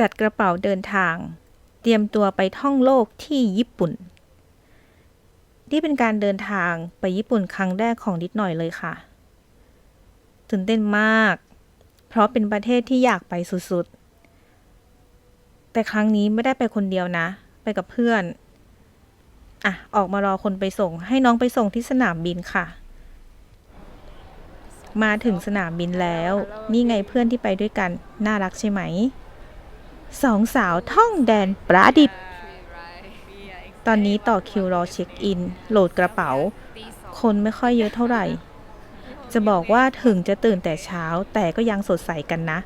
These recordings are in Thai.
จัดกระเป๋าเดินทาง เตรียมตัวไปท่องโลกที่ญี่ปุ่น นี่เป็นการเดินทางไปญี่ปุ่นครั้งแรกของนิดหน่อยเลยค่ะ ตื่นเต้นมาก เพราะเป็นประเทศที่อยากไปสุดๆ แต่ครั้งนี้ไม่ได้ไปคนเดียวนะ ไปกับเพื่อน อะ ออกมารอคนไปส่ง ให้น้องไปส่งที่สนามบินค่ะมาถึงสนามบินแล้ว นี่ไงเพื่อนที่ไปด้วยกัน น่ารักใช่ไหม สองสาวท่องแดนประดิษฐ์ ตอนนี้ต่อคิวรอเช็คอิน โหลดกระเป๋า คนไม่ค่อยเยอะเท่าไหร่ จะบอกว่าถึงจะตื่นแต่เช้าแต่ก็ยังสดใสกันนะ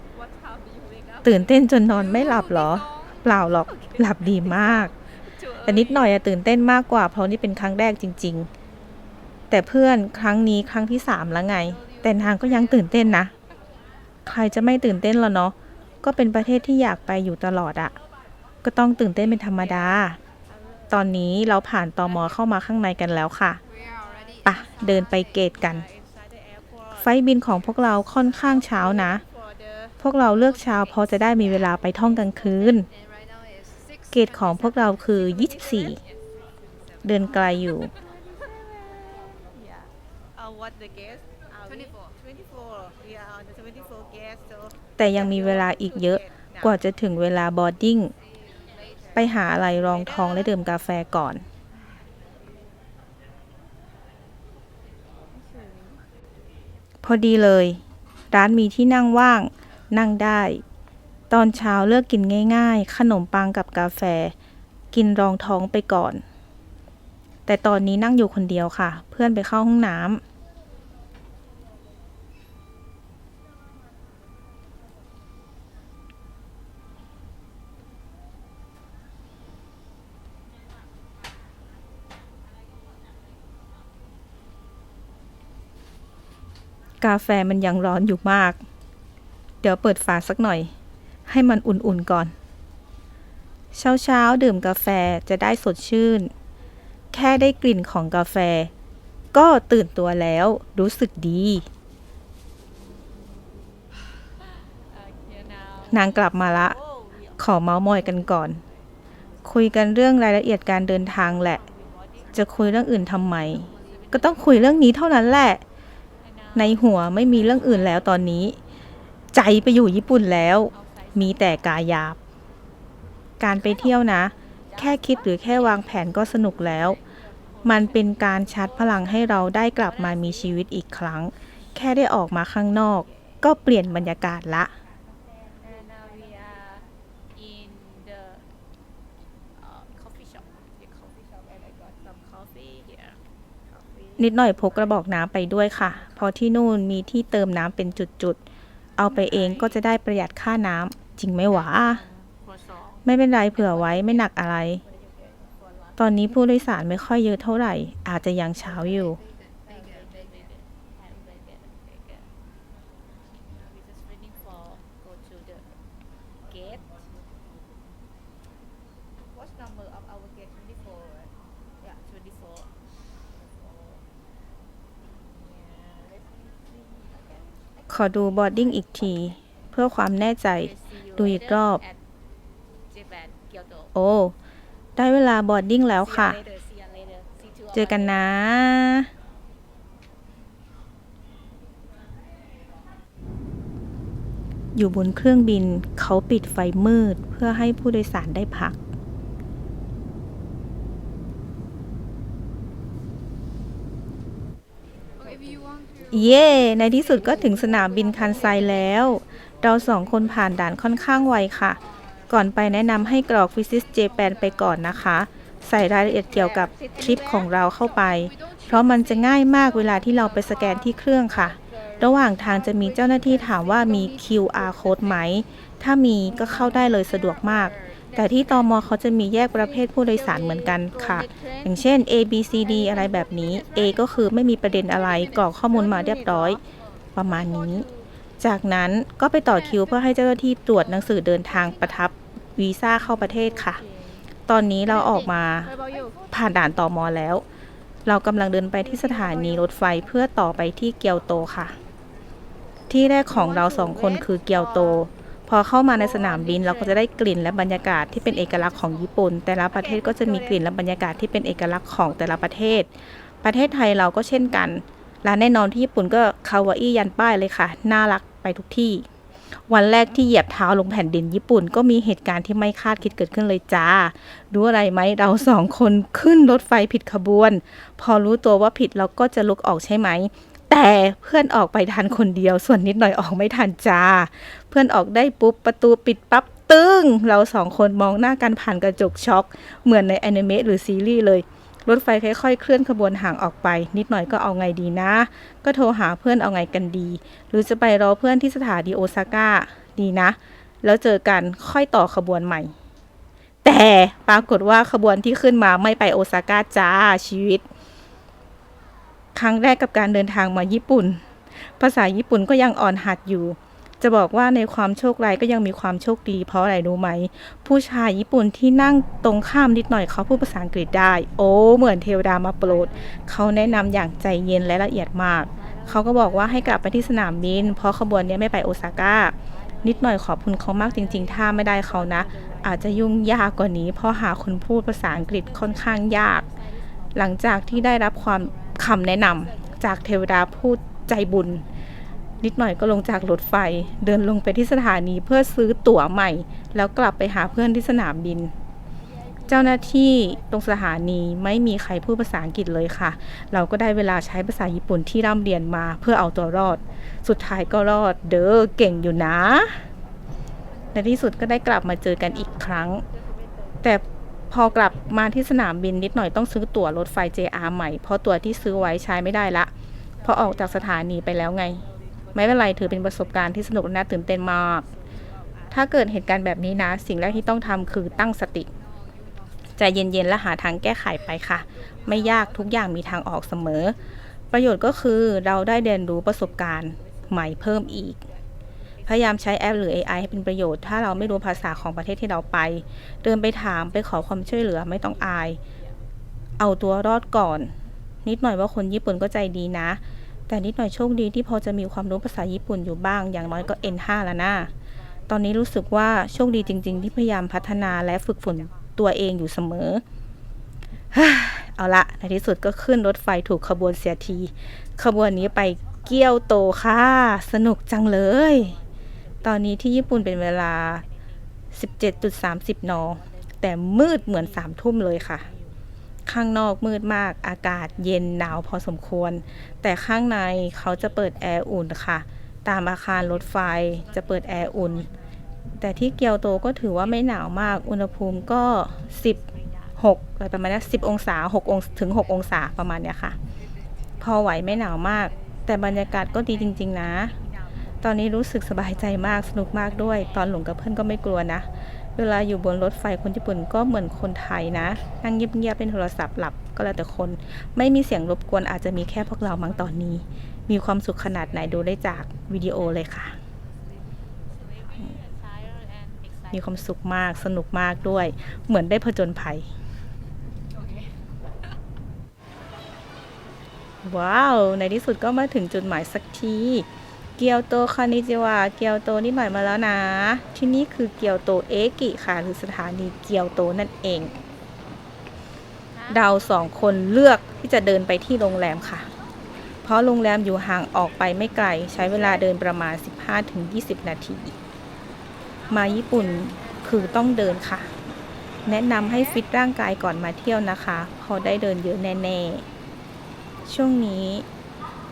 ตื่นเต้นจนนอนไม่หลับเหรอ เปล่าหรอกหลับดีมาก แต่นิดหน่อยอะตื่นเต้นมากกว่าเพราะนี่เป็นครั้งแรกจริง ๆ แต่เพื่อนครั้งนี้ครั้งที่สามแล้วไง แต่นางก็ยังตื่นเต้นนะ ใครจะไม่ตื่นเต้นล่ะเนาะ ก็เป็นประเทศที่อยากไปอยู่ตลอดอะก็ต้องตื่นเต้นเป็นธรรมดา ตอนนี้เราผ่านตอมอเข้ามาข้างในกันแล้วค่ะปะเดินไปเกตกัน ไฟบินของพวกเราค่อนข้างเช้านะ พวกเราเลือกเช้าเพราะจะได้มีเวลาไปท่องกลางคืน เกตของพวกเราคือ 24 เดินไกลอยู่ what the guest? Are we? 24. We are on the 24 guest. So แต่ยังมีเวลาอีกเยอะกว่าจะถึงเวลาบอร์ดิ้ง ไปหาอะไรรองท้องและดื่มกาแฟก่อน พอดีเลย ร้านมีที่นั่งว่าง นั่งได้ ตอนเช้าเลือกกินง่ายๆ ขนมปังกับกาแฟ กินรองท้องไปก่อน แต่ตอนนี้นั่งอยู่คนเดียวค่ะ เพื่อนไปเข้าห้องน้ำ กาแฟมันยังร้อนอยู่มาก เดี๋ยวเปิดฝาสักหน่อย ให้มันอุ่นๆก่อน เช้าๆ ดื่มกาแฟจะได้สดชื่น แค่ได้กลิ่นของกาแฟ ก็ตื่นตัวแล้วรู้สึกดี นางกลับมาละ ขอเมาส์มอยกันก่อน คุยกันเรื่องรายละเอียดการเดินทางแหละ จะคุยเรื่องอื่นทำไม ก็ต้องคุยเรื่องนี้เท่านั้นแหละ ในหัวไม่มีเรื่องอื่นแล้วตอนนี้ ใจไปอยู่ญี่ปุ่นแล้ว มีแต่กายาบ การไปเที่ยวนะ แค่คิดหรือแค่วางแผนก็สนุกแล้ว มันเป็นการชาร์จพลังให้เราได้กลับมามีชีวิตอีกครั้ง แค่ได้ออกมาข้างนอก ก็เปลี่ยนบรรยากาศละ นิดหน่อยพกกระบอกน้ำไปด้วยค่ะ เพราะที่นู่นมีที่เติมน้ำเป็นจุดๆ เอาไปเองก็จะได้ประหยัดค่าน้ำจริงไหมวะไม่เป็นไรเผื่อไว้ไม่หนักอะไร ตอนนี้ผู้โดยสารไม่ค่อยเยอะเท่าไหร่ อาจจะยังเช้าอยู่ ขอดูบอร์ดิ้งอีกที เพื่อความแน่ใจ ดูอีกรอบ โอ้ ได้เวลาบอร์ดิ้งแล้วค่ะ เจอกันนะ อยู่บนเครื่องบินเขาปิดไฟมืดเพื่อให้ผู้โดยสารได้พัก เย่ในที่สุดก็ถึงสนามบินคันไซแล้ว เราสองคนผ่านด่านค่อนข้างไวค่ะ ก่อนไปแนะนำให้กรอก Visit Japan ไปก่อนนะคะ ใส่รายละเอียดเกี่ยวกับทริปของเราเข้าไป เพราะมันจะง่ายมากเวลาที่เราไปสแกนที่เครื่องค่ะ ระหว่างทางจะมีเจ้าหน้าที่ถามว่ามี QR code ไหม ถ้ามีก็เข้าได้เลยสะดวกมาก แต่ที่ตอมอเขาจะมีแยกประเภทผู้โดยสารเหมือนกันค่ะ อย่างเช่น A B C D อะไรแบบนี้ A ก็คือไม่มีประเด็นอะไรกรอกข้อมูลมาเรียบร้อย ประมาณนี้ จากนั้นก็ไปต่อคิวเพื่อให้เจ้าหน้าที่ตรวจหนังสือเดินทางประทับวีซ่าเข้าประเทศค่ะ ตอนนี้เราออกมาผ่านด่านตอมอแล้ว เรากำลังเดินไปที่สถานีรถไฟเพื่อต่อไปที่เกียวโตค่ะ ที่แรกของเราสองคนคือเกียวโต อเข้ามาในสนามบินเราก็จะได้กลิ่นและบรรยากาศที่เป็นเอกลักษณ์ของญี่ปุ่น แต่ละประเทศก็จะมีกลิ่นและบรรยากาศที่เป็นเอกลักษณ์ของแต่ละประเทศ ประเทศไทยเราก็เช่นกันและแน่นอนที่ญี่ปุ่นก็คาวาอี้ยันป้ายเลยค่ะ น่ารักไปทุกที่ วันแรกที่เหยียบเท้าลงแผ่นดินญี่ปุ่น ก็มีเหตุการณ์ที่ไม่คาดคิดเกิดขึ้นเลยจ้ารู้อะไรไหมเราสองคนขึ้นรถไฟผิดขบวน พอรู้ตัวว่าผิดเราก็จะลุกออกใช่ไหม แต่เพื่อนออกไปทันคนเดียว ส่วนนิดหน่อยออกไม่ทันจ้า เพื่อนออกได้ปุ๊บประตูปิดปั๊บตึ้ง เราสองคนมองหน้ากันผ่านกระจกช็อก เหมือนในแอนิเมะหรือซีรีส์เลย รถไฟค่อยๆ เคลื่อนขบวนห่างออกไป นิดหน่อยก็เอาไงดีนะ ก็โทรหาเพื่อนเอาไงกันดี หรือจะไปรอเพื่อนที่สถานีโอซาก้าดีนะ แล้วเจอกันค่อยต่อขบวนใหม่ แต่ปรากฏว่าขบวนที่ขึ้นมาไม่ไปโอซาก้าจ้าชีวิต ครั้งแรกกับการเดินทางมาญี่ปุ่น ภาษาญี่ปุ่นก็ยังอ่อนหัดอยู่ จะบอกว่าในความโชคร้ายก็ยังมีความโชคดี เพราะอะไรรู้ไหม ผู้ชายญี่ปุ่นที่นั่งตรงข้ามนิดหน่อยเขาพูดภาษาอังกฤษได้ โอ้เหมือนเทวดามาโปรด เขาแนะนำอย่างใจเย็นและละเอียดมาก เขาก็บอกว่าให้กลับไปที่สนามบิน เพราะขบวนนี้ไม่ไปโอซาก้านิดหน่อยขอบคุณเขามากจริง ๆ ถ้าไม่ได้เขานะ อาจจะยุ่งยากกว่านี้ เพราะหาคนพูดภาษาอังกฤษค่อนข้างยาก หลังจากที่ได้รับความ คำแนะนำจากเทวดาพูดใจบุญ นิดหน่อยก็ลงจากรถไฟ เดินลงไปที่สถานีเพื่อซื้อตั๋วใหม่ แล้วกลับไปหาเพื่อนที่สนามบิน เจ้าหน้าที่ตรงสถานีไม่มีใครพูดภาษาอังกฤษเลยค่ะ เราก็ได้เวลาใช้ภาษาญี่ปุ่นที่ร่ำเรียนมาเพื่อเอาตัวรอด สุดท้ายก็รอด เด้อเก่งอยู่นะในที่สุดก็ได้กลับมาเจอกันอีกครั้ง แต่ พอกลับมาที่สนามบินนิดหน่อยต้องซื้อตั๋วรถไฟ JR ใหม่ เพราะตั๋วที่ซื้อไว้ใช้ไม่ได้ละเพราะออกจากสถานีไปแล้วไง ไม่เป็นไรถือเป็นประสบการณ์ที่สนุกและน่าตื่นเต้นมาก ถ้าเกิดเหตุการณ์แบบนี้นะ สิ่งแรกที่ต้องทำคือตั้งสติใจเย็นๆและหาทางแก้ไขไปค่ะ ไม่ยากทุกอย่างมีทางออกเสมอ ประโยชน์ก็คือเราได้เรียนรู้ประสบการณ์ใหม่เพิ่มอีก พยายามใช้แอปหรือ AI ให้เป็นประโยชน์ ถ้าเราไม่รู้ภาษาของประเทศที่เราไป เดินไปถามไปขอความช่วยเหลือไม่ต้องอาย เอาตัวรอดก่อน นิดหน่อยว่าคนญี่ปุ่นก็ใจดีนะ แต่นิดหน่อยโชคดีที่พอจะมีความรู้ภาษาญี่ปุ่นอยู่บ้าง อย่างน้อยก็ N5 แล้วนะตอนนี้รู้สึกว่าโชคดีจริง ๆ ที่พยายามพัฒนาและฝึกฝนตัวเองอยู่เสมอเอาละในที่สุดก็ขึ้นรถไฟถูกขบวนเสียที ขบวนนี้ไปเกียวโตค่ะ สนุกจังเลย ตอนนี้ที่ญี่ปุ่นเป็นเวลา 17.30 น แต่มืดเหมือนสามทุ่มเลยค่ะ ข้างนอกมืดมาก อากาศเย็นหนาวพอสมควร แต่ข้างในเขาจะเปิดแอร์อุ่นค่ะ ตามอาคารรถไฟจะเปิดแอร์อุ่น แต่ที่เกียวโตก็ถือว่าไม่หนาวมาก อุณหภูมิก็ 16อะไรประมาณนี้10 องศา6องถึง 6 องศาประมาณเนี้ยค่ะ พอไหวไม่หนาวมาก แต่บรรยากาศก็ดีจริง ๆ นะ ตอนนี้รู้สึกสบายใจมากสนุกมากด้วย ตอนหลงกับเพื่อนก็ไม่กลัวนะ เวลาอยู่บนรถไฟคนญี่ปุ่นก็เหมือนคนไทยนะ นั่งเงียบๆเล่นโทรศัพท์หลับก็แล้วแต่คน ไม่มีเสียงรบกวนอาจจะมีแค่พวกเรามั้งตอนนี้ มีความสุขขนาดไหนดูได้จากวิดีโอเลยค่ะ มีความสุขมากสนุกมากด้วย เหมือนได้ผจญภัยว้าว ในที่สุดก็มาถึงจุดหมายสักที เกียวโตคานิจิวะเกียวโตนี่หน่อยมาแล้วนะ ที่นี่คือเกียวโตเอกิค่ะ หรือสถานีเกียวโตนั่นเอง เราสองคนเลือกที่จะเดินไปที่โรงแรมค่ะ เพราะโรงแรมอยู่ห่างออกไปไม่ไกล ใช้เวลาเดินประมาณ 15-20 นาที มาญี่ปุ่นคือต้องเดินค่ะ แนะนำให้ฟิตร่างกายก่อนมาเที่ยวนะคะ พอได้เดินเยอะแน่ ๆ ช่วงนี้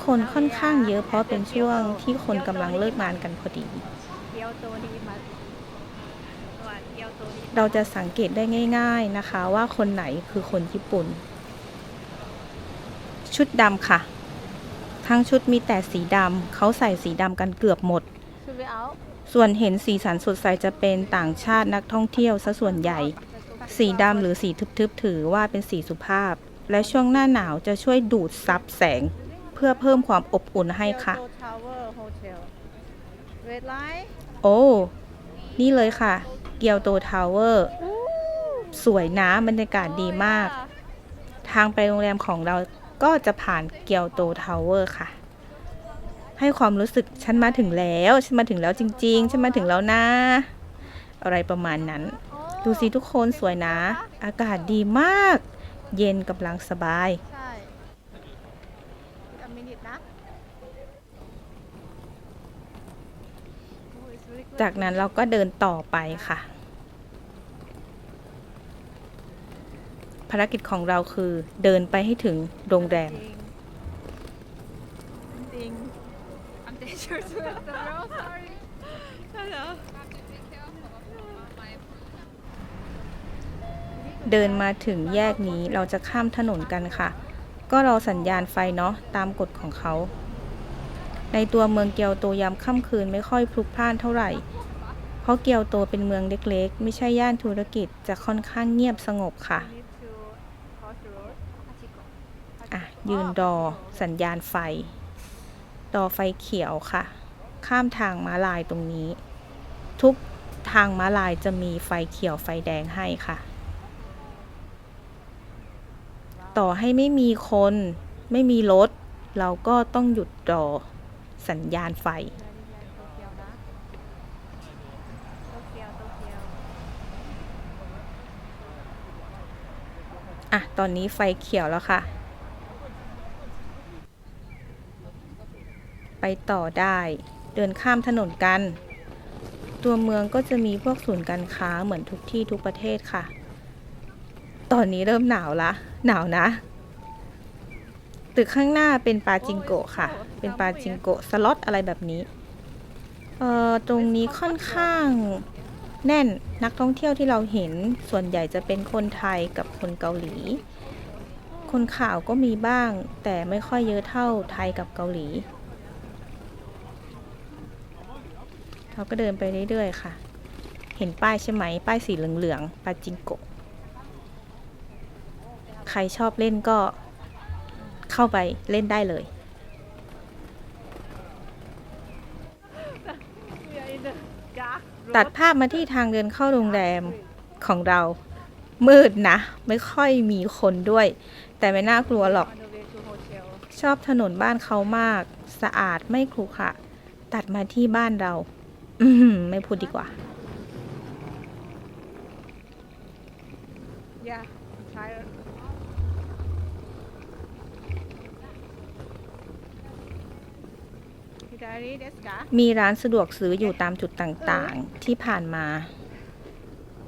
คนค่อนข้างเยอะเพราะเป็นช่วงที่คนกำลังเลิกงานกันพอดี เราจะสังเกตได้ง่าย ๆนะคะ ว่าคนไหนคือคนญี่ปุ่น ชุดดำค่ะ ทั้งชุดมีแต่สีดำเขาใส่สีดำกันเกือบหมด ส่วนเห็นสีสันสดใสจะเป็นต่างชาตินักท่องเที่ยวซะส่วนใหญ่ สีดำหรือสีทึบๆถือว่าเป็นสีสุภาพ และช่วงหน้าหนาวจะช่วยดูดซับแสง พื่อเพิ่มความอบอุ่นให้ค่ะเกียวโตทาวเวอร์โฮเทลเรดไลท์โอ้ นี่เลยค่ะ เกียวโตทาวเวอร์ สวยนะบรรยากาศดีมาก ทางไปโรงแรมของเราก็จะผ่านเกียวโตทาวเวอร์ค่ะ ให้ความรู้สึกฉันมาถึงแล้ว ฉันมาถึงแล้วจริง ๆ ฉันมาถึงแล้วนะ อะไรประมาณนั้น ดูสิทุกคนสวยนะ อากาศดีมาก เย็นกำลังสบายใช่อ มินิตนะ Oh, it's really good. จากนั้นเราก็เดินต่อไปค่ะ ภารกิจของเราคือเดินไปให้ถึงโรงแรมจริงจริง I'm dangerous with the road sorry Hello เดินมาถึงแยกนี้เราจะข้ามถนนกันค่ะ ก็รอสัญญาณไฟเนาะตามกฎของเขา ในตัวเมืองเกียวโตยามค่ำคืนไม่ค่อยพลุกพล่านเท่าไหร่ เพราะเกียวโตเป็นเมืองเล็กๆ ไม่ใช่ย่านธุรกิจจะค่อนข้างเงียบสงบค่ะอะ ยืนรอสัญญาณไฟ รอไฟเขียวค่ะ ข้ามทางม้าลายตรงนี้ ทุกทางม้าลายจะมีไฟเขียวไฟแดงให้ค่ะ ต่อให้ไม่มีคน ไม่มีรถ เราก็ต้องหยุดรอสัญญาณไฟ อะ ตอนนี้ไฟเขียวแล้วค่ะ ไปต่อได้ เดินข้ามถนนกัน ตัวเมืองก็จะมีพวกศูนย์การค้าเหมือนทุกที่ทุกประเทศค่ะ ตอนนี้เริ่มหนาวละ หนาวนะ ตึกข้างหน้าเป็นปาจิงโกะค่ะ เป็นปาจิงโกะสล็อตอะไรแบบนี้ เอ่อ ตรงนี้ค่อนข้างแน่นนักท่องเที่ยวที่เราเห็นส่วนใหญ่จะเป็นคนไทยกับคนเกาหลี คนข่าวก็มีบ้าง แต่ไม่ค่อยเยอะเท่าไทยกับเกาหลี เราก็เดินไปเรื่อยๆค่ะ เห็นป้ายใช่ไหม ป้ายสีเหลืองๆปาจิงโกะ ใครชอบเล่นก็เข้าไปเล่นได้เลย We are in the dark ตัดภาพมาที่ทางเดินเข้าโรงแรมของเรา มืดนะ ไม่ค่อยมีคนด้วย แต่ไม่น่ากลัวหรอก on the way to hotel ชอบถนนบ้านเขามาก สะอาดไม่ขรุขระตัดมาที่บ้านเรา อือหือไม่พูดดีกว่า Yeah มีร้านสะดวกซื้ออยู่ตามจุดต่างๆ ที่ผ่านมา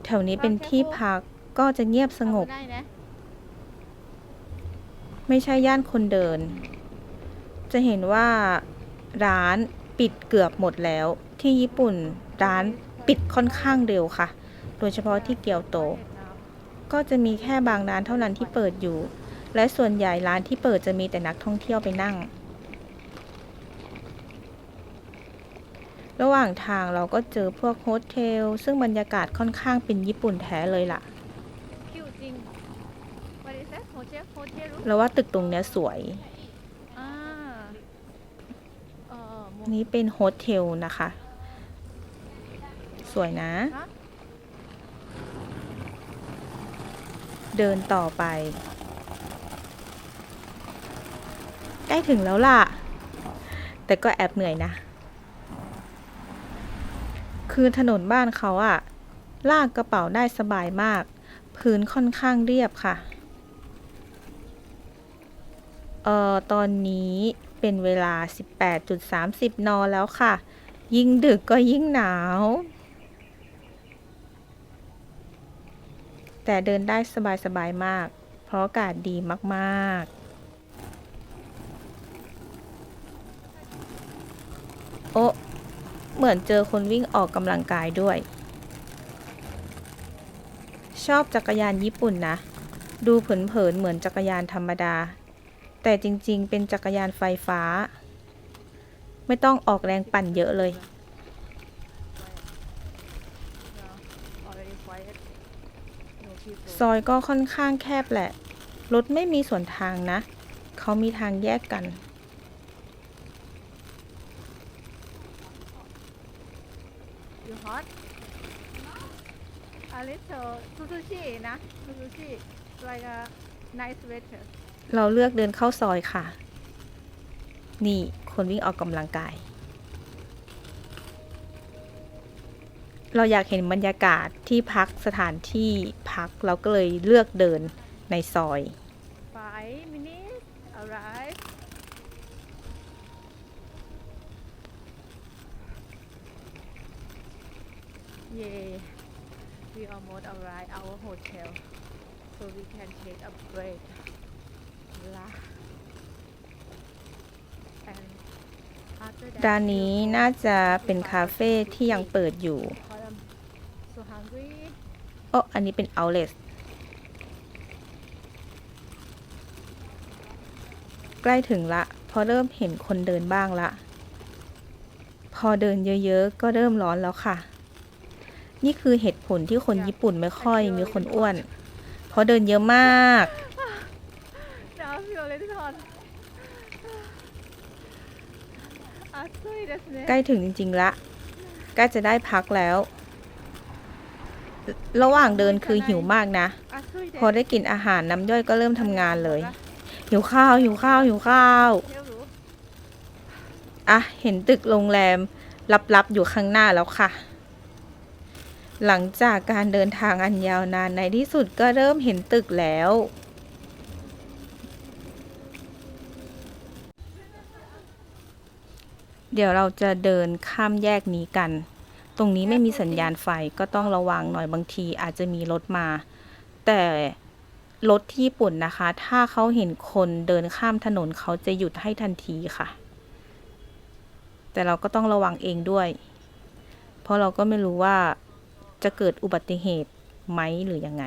แถวนี้เป็นที่พักก็จะเงียบสงบ ไม่ใช่ย่านคนเดิน จะเห็นว่าร้านปิดเกือบหมดแล้ว ที่ญี่ปุ่นร้านปิดค่อนข้างเร็วค่ะ โดยเฉพาะที่เกียวโต ก็จะมีแค่บางร้านเท่านั้นที่เปิดอยู่ และส่วนใหญ่ร้านที่เปิดจะมีแต่นักท่องเที่ยวไปนั่ง ระหว่างทางเราก็เจอพวกโฮสเทล ซึ่งบรรยากาศค่อนข้างเป็นญี่ปุ่นแท้เลยล่ะคิวจริง What is that hotel hotel room แล้วว่าตึกตรงเนี้ยสวยอ่าเออมุมนี่เป็นโฮสเทลนะคะ สวยนะฮะเดินต่อไปใกล้ถึงแล้วล่ะ แต่ก็แอบเหนื่อยนะ คือถนนบ้านเขาอะลากกระเป๋าได้สบายมาก พื้นค่อนข้างเรียบค่ะ เอ่อ ตอนนี้เป็นเวลา 18.30 น แล้วค่ะ ยิ่งดึกก็ยิ่งหนาว แต่เดินได้สบายๆมาก เพราะอากาศดีมากๆโอะ เหมือนเจอคนวิ่งออกกำลังกายด้วย ชอบจักรยานญี่ปุ่นนะ ดูเผินๆเหมือนจักรยานธรรมดา แต่จริงๆ เป็นจักรยานไฟฟ้า ไม่ต้องออกแรงปั่นเยอะเลย ซอยก็ค่อนข้างแคบแหละ รถไม่มีสวนทางนะ เขามีทางแยกกัน you hot a little sushi นะ sushi like a nice weather เราเลือกเดินเข้าซอยค่ะ นี่คนวิ่งออกกำลังกาย เราอยากเห็นบรรยากาศที่พักสถานที่พักเราก็เลยเลือกเดินในซอย Five Yay. We almost arrived our hotel. So we can take a break. La. And after that ร้านนี้ we'll go น่าจะเป็นคาเฟ่ที่ยังเปิดอยู่ Because I'm so hungry. โอ้อันนี้เป็น outlet ใกล้ถึงละ พอเริ่มเห็นคนเดินบ้างละ พอเดินเยอะๆ ก็เริ่มร้อนแล้วค่ะ นี่คือเหตุผลที่คนญี่ปุ่นไม่ค่อยมีคนอ้วน เพราะเดินเยอะมากใกล้ถึงจริงๆละใกล้จะได้พักแล้ว ระหว่างเดินคือหิวมากนะ พอได้กินอาหารน้ำย่อยก็เริ่มทำงานเลย หิวข้าว หิวข้าว หิวข้าว อะ เห็นตึกโรงแรมลับๆอยู่ข้างหน้าแล้วค่ะ หลังจากการเดินทางอันยาวนานในที่สุดก็เริ่มเห็นตึกแล้ว เดี๋ยวเราจะเดินข้ามแยกนี้กัน ตรงนี้ไม่มีสัญญาณไฟก็ต้องระวังหน่อยบางทีอาจจะมีรถมา แต่รถที่ญี่ปุ่นนะคะ ถ้าเขาเห็นคนเดินข้ามถนนเขาจะหยุดให้ทันทีค่ะ แต่เราก็ต้องระวังเองด้วย เพราะเราก็ไม่รู้ว่า จะเกิดอุบัติเหตุไหมหรือยังไง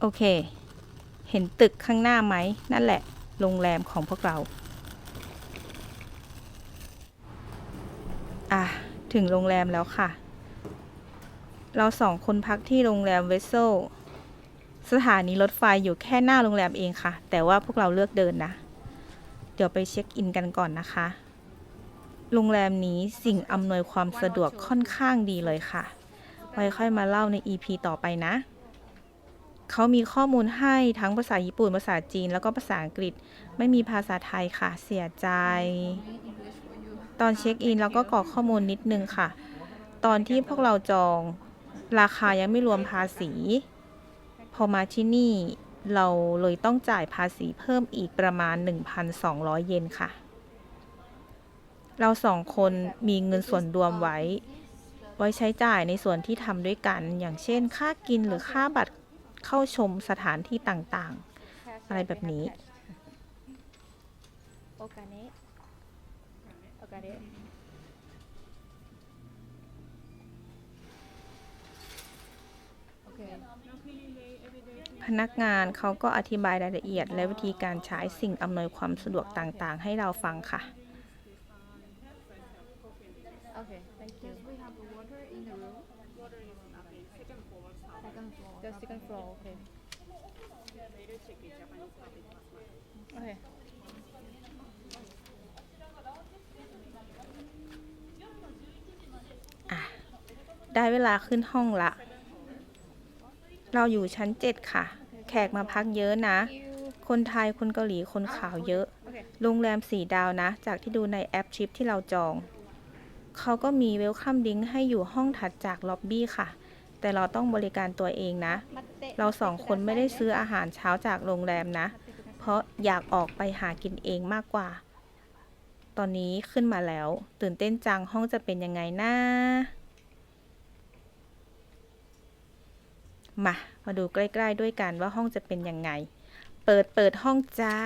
โอเค เห็นตึกข้างหน้าไหม นั่นแหละ โรงแรมของพวกเรา อะ ถึงโรงแรมแล้วค่ะ เราสองคนพักที่โรงแรมเวสเซล สถานีรถไฟอยู่แค่หน้าโรงแรมเองค่ะ แต่ว่าพวกเราเลือกเดินนะ เดี๋ยวไปเช็คอินกันก่อนนะคะ โรงแรมนี้สิ่งอำนวยความสะดวกค่อนข้างดีเลยค่ะ ไว้ค่อยมาเล่าใน EP ต่อไปนะ เขามีข้อมูลให้ทั้งภาษาญี่ปุ่น ภาษาจีน แล้วก็ภาษาอังกฤษ ไม่มีภาษาไทยค่ะ เสียใจ ตอนเช็คอินเราก็กรอกข้อมูลนิดนึงค่ะ ตอนที่พวกเราจอง ราคายังไม่รวมภาษี พอมาที่นี่เราเลยต้องจ่ายภาษีเพิ่มอีกประมาณ 1,200 เยนค่ะ เราสองคนมีเงินส่วนรวมไว้ ไว้ใช้จ่ายในส่วนที่ทำด้วยกัน อย่างเช่น ค่ากินหรือค่าบัตรเข้าชมสถานที่ต่างๆ อะไรแบบนี้ โอกาเนะโอกาเนะโอเค พนักงานเขาก็อธิบายรายละเอียด และวิธีการใช้สิ่งอำนวยความสะดวกต่างๆ ให้เราฟังค่ะโอเค thank you We have the water in the room. Water is on the second floor. second floor the second floor โอเค Later check the Japanese public transport. โอเคได้เวลาขึ้นห้องละ เราอยู่ชั้นเจ็ดค่ะ แขกมาพักเยอะนะ thank you คนไทย คนเกาหลี คนขาวเยอะโอเคโรงแรมสีดาวนะ จากที่ดูในแอปทริปที่เราจอง เขาก็มีเวลคัมดิ้งให้อยู่ห้องถัดจากล็อบบี้ค่ะ แต่เราต้องบริการตัวเองนะ เราสองคนไม่ได้ซื้ออาหารเช้าจากโรงแรมนะ เพราะอยากออกไปหากินเองมากกว่า ตอนนี้ขึ้นมาแล้ว ตื่นเต้นจังห้องจะเป็นยังไงนะ มา มาดูใกล้ ๆ ด้วยกันว่าห้องจะเป็นยังไง เปิดเปิดห้องจ้า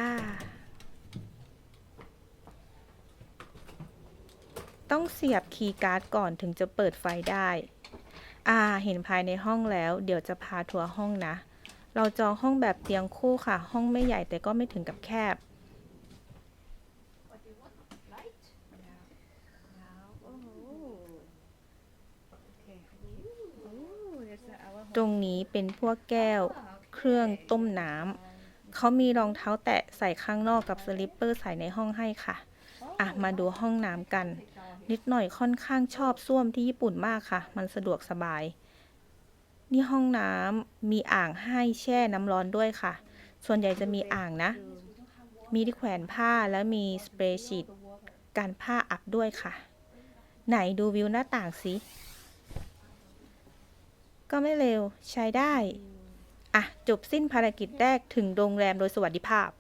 ต้องเสียบคีย์การ์ดก่อนถึงจะเปิดไฟได้ อ่า เห็นภายในห้องแล้ว เดี๋ยวจะพาทัวร์ห้องนะ เราจองห้องแบบเตียงคู่ค่ะ ห้องไม่ใหญ่แต่ก็ไม่ถึงกับแคบ ตรงนี้เป็นพวกแก้วเครื่องต้มน้ำเขามีรองเท้าแตะใส่ข้างนอกกับสลิปเปอร์ใส่ในห้องให้ค่ะ อะ มาดูห้องน้ำกัน นิดหน่อยค่อนข้างชอบส้วมที่ญี่ปุ่นมากค่ะ มันสะดวกสบาย นี่ห้องน้ำมีอ่างให้แช่น้ำร้อนด้วยค่ะ ส่วนใหญ่จะมีอ่างนะ มีที่แขวนผ้าแล้วมีสเปรย์ฉีดการผ้าอับด้วยค่ะ ไหนดูวิวหน้าต่างสิ ก็ไม่เร็วใช้ได้ อะ จบสิ้นภารกิจแรกถึงโรงแรมโดยสวัสดิภาพ